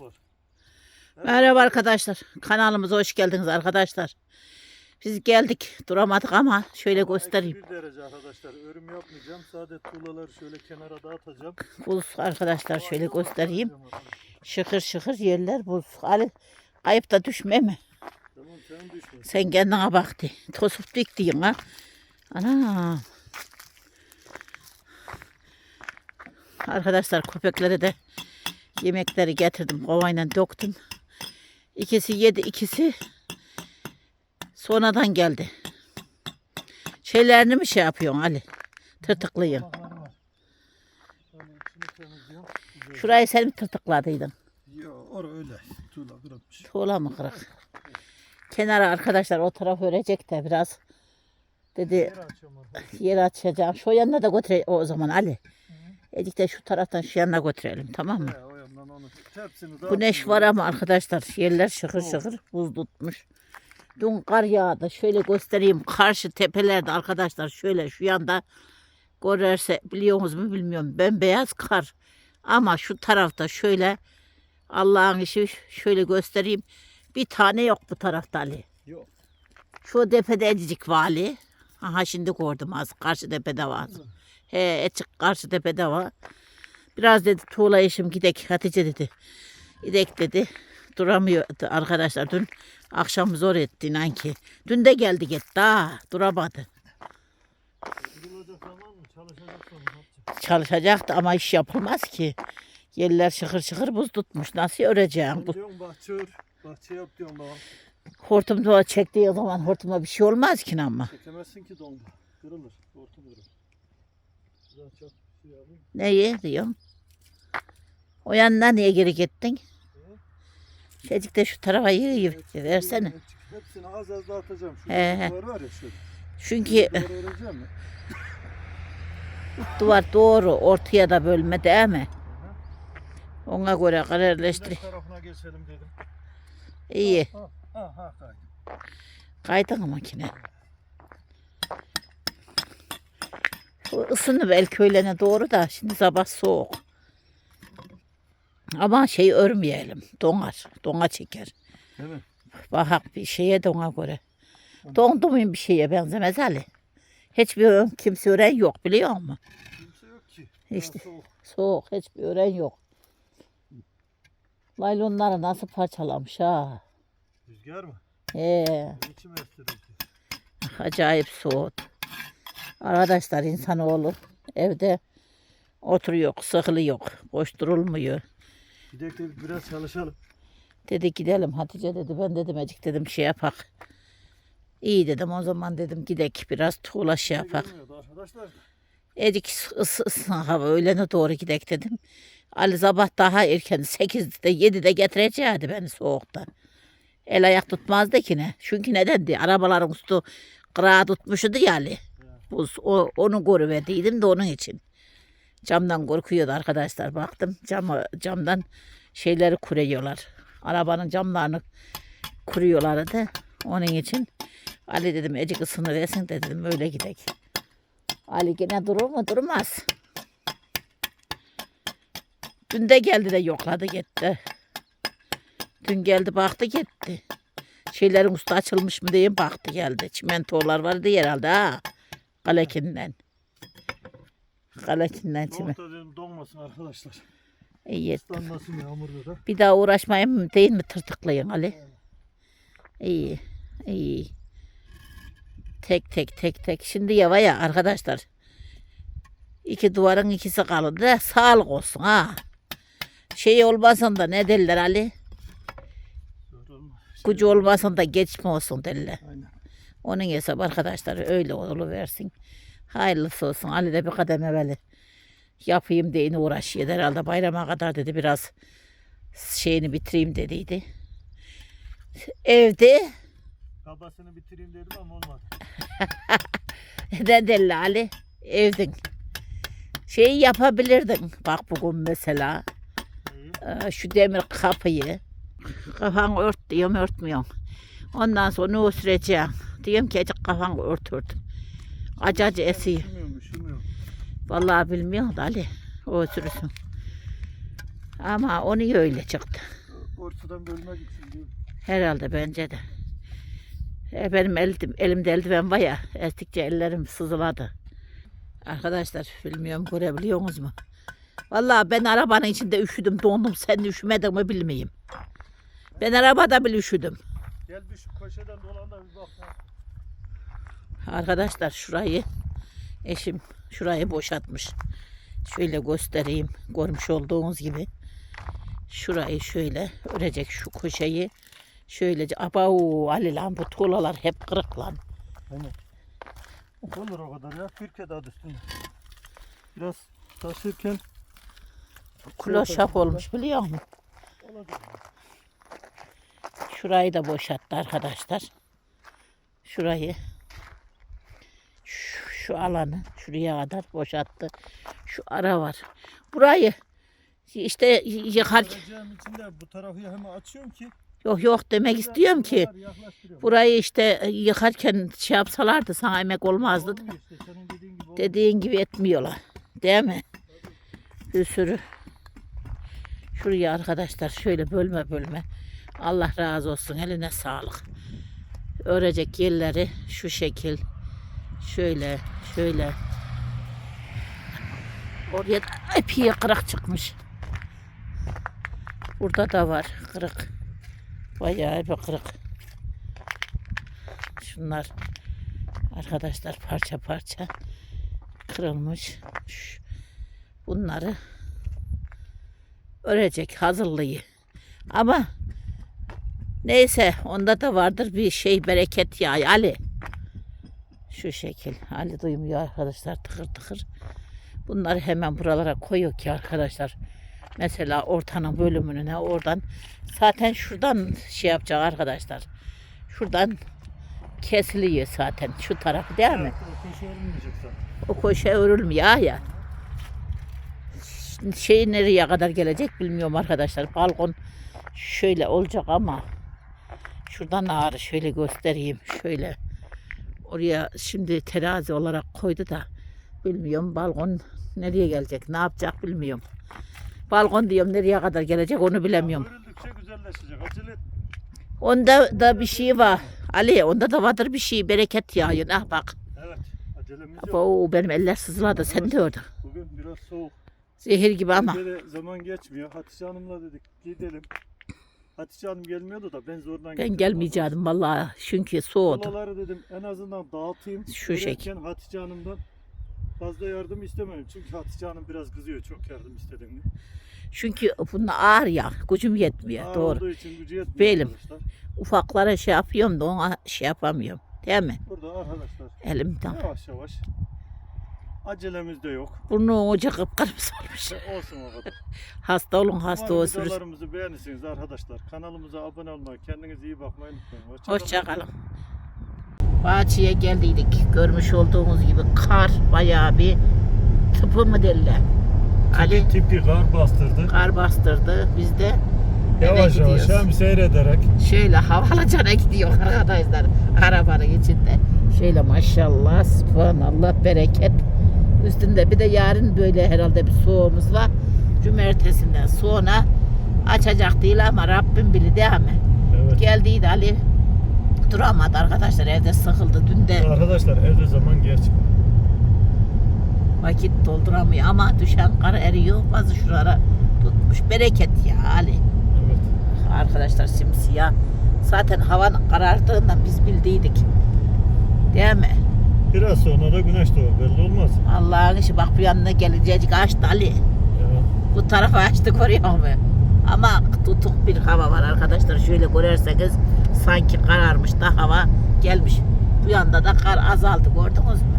var. Merhaba arkadaşlar. Kanalımıza hoş geldiniz arkadaşlar. Biz geldik duramadık ama şöyle göstereyim. Bir derece arkadaşlar. Örüm yapmayacağım. Sadece tuğlaları şöyle kenara dağıtacağım. Buz arkadaşlar şöyle göstereyim. Şıkır şıkır yerler buz. Ali kayıp da düşme mi? Tamam sen düşme. Sen kendine bak de. Tosup diktiğin ha. Ana. Arkadaşlar köpeklere de yemekleri getirdim. Kovayla döktüm. İkisi yedi, ikisi sonradan geldi. Şeylerini mi şey yapıyorsun Ali? Tırtıklıyım. Şurayı sen mi tırtıkladıydın? Yo orası öyle. Tuğla kırılmış. Tuğla mı kırık? Kenara arkadaşlar o taraf örecek de biraz. Dedi Yer açacağım. Şu yanına da götüre o zaman Ali. Edik de şu taraftan şu yanına götürelim tamam mı? Güneş var ama arkadaşlar yerler şıkır şıkır buz tutmuş. Dün kar yağdı. Şöyle göstereyim. Karşı tepelerde arkadaşlar şöyle şu yanda görürse biliyorsunuz mu bilmiyorum. Bembeyaz kar. Ama şu tarafta şöyle Allah'ın işi şöyle göstereyim. Bir tane yok bu tarafta Ali. Yok. Şu tepede ecicik vali. Aha şimdi gördüm az. Karşı tepede var. He açık karşı tepede var. Biraz dedi tuğla işim gidek Hatice dedi. Gidek dedi. Duramıyordu arkadaşlar. Dün akşam zor etti inan ki. Dün de geldi gitti ha. Duramadı. Çalışacaktı ama iş yapılmaz ki. Yerler şıkır şıkır buz tutmuş. Nasıl öreceğim? Bu bahçe ör. Bahçe yap diyorum bana. hortumda çektiği zaman hortuma bir şey olmaz ki ama. Çekemezsin ki donda. Kırılır. Hortum kırılır. Şey. Neyi diyorum? O yanına niye geri gittin? Şecik de şu tarafa yığ yığ versene. Hepsini az az dağıtacağım. Şu He, duvar var ya şöyle. Çünkü Duvarı öreceğim mi? duvar doğru ortaya da bölme değil mi? Ona göre kararlaştır. Güneş tarafına geçelim dedim. İyi. Ha ha ha. kay. Kaydın makine. Bu ısındı belki öğlene doğru da şimdi sabah soğuk. Ama şey örmeyelim. Donar. Dona çeker. Değil mi? Bir şeye dona göre. Dondu muyum bir şeye benzemez Ali. Hiçbir ön- kimse öğren yok biliyor musun? Kimse yok ki. İşte. Soğuk. Soğuk hiçbir öğren yok. Laylonları nasıl parçalamış ha. Rüzgar mı? He, İçim acayip soğuk. Arkadaşlar insanoğlu evde oturuyor, sıkılıyor, koşturulmuyor. Gidelim dedik biraz çalışalım. Dedi gidelim Hatice dedi ben dedim ecik dedim şey yapak. İyi dedim o zaman dedim gidek biraz tuğla şey yapak. Arkadaşlar. Ecik ısı ısı hava öğlene doğru gidek dedim. Ali sabah daha erken 8'de 7'de getireceğiydi beni soğukta. El ayak tutmazdı ki ne. Çünkü nedendi? Arabaların üstü kırağı tutmuştu ya Ali. Buz, o, onu görüverdiydim de onun için. Camdan korkuyordu arkadaşlar. Baktım camı, camdan şeyleri kuruyorlar. Arabanın camlarını kuruyorlardı. Onun için Ali dedim ecik ısınır desin de dedim öyle gidek. Ali gene durur mu? Durmaz. Dün de geldi de yokladı gitti. Dün geldi baktı gitti. Şeylerin üstü açılmış mı diye baktı geldi. Çimentolar vardı herhalde ha. Kalekinden. Çimen. Soğukta dedim donmasın arkadaşlar. İyi. Islanmasın yağmurda da. Bir daha uğraşmayayım mı değil mi tırtıklayın Ali? İyi. iyi. Tek tek tek tek. Şimdi yava ya arkadaşlar. İki duvarın ikisi kaldı. Sağlık olsun ha. Şey olmasın da ne derler Ali? Gücü olmasın da geçme olsun derler. Aynen. Onun hesabı arkadaşlar öyle versin. Hayırlısı olsun. Ali de bir kadem evveli yapayım diye uğraşıyor. Herhalde bayrama kadar dedi biraz şeyini bitireyim dediydi. Evde Kabasını bitireyim dedim ama olmadı. neden deli Ali? Evdin. Şey yapabilirdin. Bak bugün mesela e, şu demir kapıyı kafanı ört diyorum örtmüyorsun. Ondan sonra o sürece diyorum ki ört ört. Acacı esiyor. Üşümüyorum üşümüyorum. Vallahi bilmiyorum da Ali. O sürüsün. Ama onu öyle çıktı. korkudan bölmek için diyor. Herhalde bence de. E, benim elim, elimde eldiven var ya. Estikçe ellerim sızıladı. Arkadaşlar bilmiyorum görebiliyor musunuz mu? Vallahi ben arabanın içinde üşüdüm dondum. Sen üşümedin mi bilmeyeyim. Ben arabada bile üşüdüm. Gel bir şu köşeden dolan da bir bak. Arkadaşlar şurayı eşim şurayı boşaltmış. Şöyle göstereyim. Görmüş olduğunuz gibi. Şurayı şöyle örecek şu köşeyi. Şöylece abau Ali lan bu tuğlalar hep kırık lan. Olur o kadar ya. Bir kere daha üstüne. Biraz taşırken Kilo şap olmuş biliyor musun? olacak. Şurayı da boşalttı arkadaşlar. Şurayı şu, alanı şuraya kadar boşalttı. Şu ara var. Burayı işte yıkar bu tarafı hemen açıyorum ki. yok yok demek istiyorum ki burayı işte yıkarken şey yapsalardı sana emek olmazdı da. Dediğin gibi etmiyorlar. Değil mi? Bir sürü. Şuraya arkadaşlar şöyle bölme bölme. Allah razı olsun. Eline sağlık. Örecek yerleri şu şekil. Şöyle şöyle. Oraya da epey kırık çıkmış. Burada da var kırık. Bayağı bir kırık. Şunlar arkadaşlar parça parça kırılmış. Bunları örecek hazırlığı. Ama neyse onda da vardır bir şey bereket ya Ali. Şu şekil. Ali duymuyor arkadaşlar tıkır tıkır. Bunları hemen buralara koyuyor ki arkadaşlar. Mesela ortanın bölümüne oradan zaten şuradan şey yapacak arkadaşlar. Şuradan kesiliyor zaten şu tarafı değil mi? O köşe örülmüyor ya. Şey nereye kadar gelecek bilmiyorum arkadaşlar. Balkon şöyle olacak ama şuradan ağrı şöyle göstereyim. Şöyle oraya şimdi terazi olarak koydu da bilmiyorum balkon nereye gelecek ne yapacak bilmiyorum. Balkon diyorum nereye kadar gelecek onu bilemiyorum. Örüldükçe güzelleşecek. Acele et. Onda da bir şey var. Ali onda da vardır bir şey bereket yağıyor. Ah bak. Evet. Acelemiz yok. Oo, benim eller sızladı. Sen de orada. Bugün biraz soğuk. Zehir gibi ama. Böyle zaman geçmiyor. Hatice Hanım'la dedik gidelim. Hatice Hanım gelmiyordu da ben zordan Ben gelmeyeceğim vallahi çünkü soğudu. Kolaları dedim en azından dağıtayım. Şu şekil. Hatice Hanım'dan fazla yardım istemedim. Çünkü Hatice Hanım biraz kızıyor çok yardım istedim mi. Çünkü bunun ağır ya. Gücüm yetmiyor. Ağır Doğru. olduğu için gücü yetmiyor Belim. arkadaşlar. Ufaklara şey yapıyorum da ona şey yapamıyorum. Değil mi? Burada arkadaşlar Elimden. yavaş yavaş. Acelemiz de yok. Burnu ucu kıpkırmızı olmuş. E, Olsun o kadar. Hasta olun hasta Umarım olursunuz. videolarımızı beğenirsiniz arkadaşlar. Kanalımıza abone olmayı, kendinize iyi bakmayı unutmayın. Hoşça kalın. Hoşçakalın. Bahçeye geldiydik. Görmüş olduğunuz gibi kar bayağı bir tıpı mı derler. Ali Tipi kar bastırdı. kar bastırdı. Biz de Yavaş yavaş hem seyrederek. Şöyle havalıcana gidiyor arkadaşlar arabanın içinde. Şöyle maşallah, subhanallah, bereket. Üstünde bir de yarın böyle herhalde bir soğuğumuz var. Cumartesinden sonra açacak değil ama Rabbim bilir değil mi? Evet. Geldiydi Ali duramadı arkadaşlar evde sıkıldı. Dün de Arkadaşlar evde zaman geç. vakit dolduramıyor ama düşen kar eriyor. Bazı şuralara tutmuş. Bereket ya Ali. Evet. Arkadaşlar simsiyah. Zaten havanın karardığından biz bildiydik. Değil mi? Biraz sonra da güneş doğar belli olmaz. Allah'ın işi bak bu yanına gelecek açtı Ali. Ya. Bu tarafa açtı görüyor musun? Ama tutuk bir hava var arkadaşlar. Şöyle görerseniz sanki kararmış da hava gelmiş. Bu yanda da kar azaldı gördünüz mü?